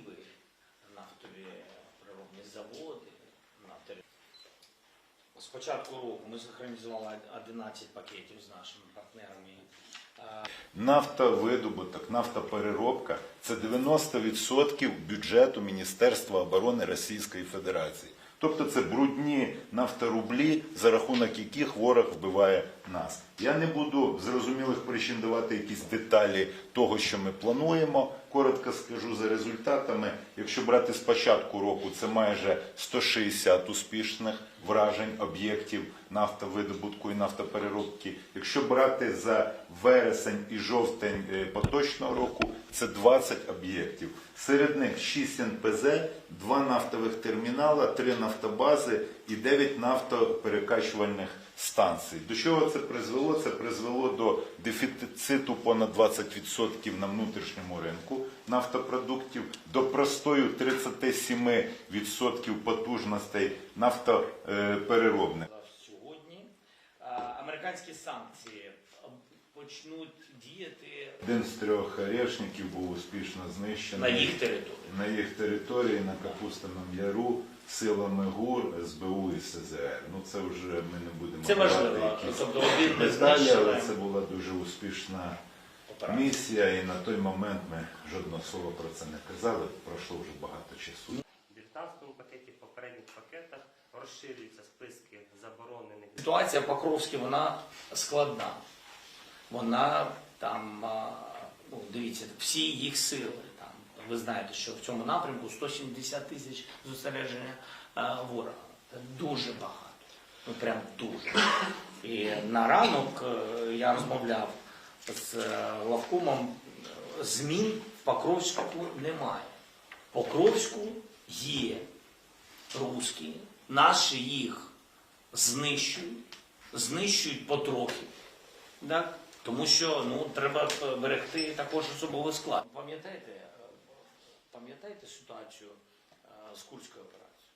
активи, нафтові природні заводи на. З початку року ми синхронізували 11 пакетів з нашими партнерами. Нафтовидобуток, нафтопереробка це 90% бюджету Міністерства оборони Російської Федерації. Тобто це брудні нафторублі, за рахунок яких ворог вбиває нас. Я не буду зрозумілих причин давати якісь деталі того, що ми плануємо. Коротко скажу за результатами. Якщо брати з початку року, це майже 160 успішних вражень об'єктів нафтовидобутку і нафтопереробки. Якщо брати за вересень і жовтень е, поточного року, це 20 об'єктів. Серед них 6 НПЗ, 2 нафтових термінала, 3 нафтобази і 9 нафтоперекачувальних станцій. До чого це призвело? Це призвело до дефіциту понад 20% на внутрішньому ринку нафтопродуктів, до простою 37% потужностей нафтопереробних. Сьогодні Е, американські санкції почнуть діяти Один з трьох орешників був успішно на їх території. на їх території на Капустиному Яру силами ГУР, СБУ і СЗР. Ну це вже ми не будемо Це важливо. якісь Тобто один ми деталі, але це була дуже успішна операцію. місія, і на той момент ми жодного слова про це не казали. Пройшло вже багато часу. В 19 пакеті, в попередніх пакетах розширюються списки заборонених Ситуація в Покровській вона складна. Вона там, ну, дивіться, всі їх сили. Там, ви знаєте, що в цьому напрямку 170 тисяч зосередження ворога. Це дуже багато. Ну прям дуже. І на ранок е, я розмовляв з е, главкомом. е, Змін в Покровську немає. В Покровську є русські, наші їх знищують, знищують потрохи. Так? Тому що ну, треба берегти також особовий склад. Пам'ятаєте, е, пам'ятаєте ситуацію е, з Курською операцією?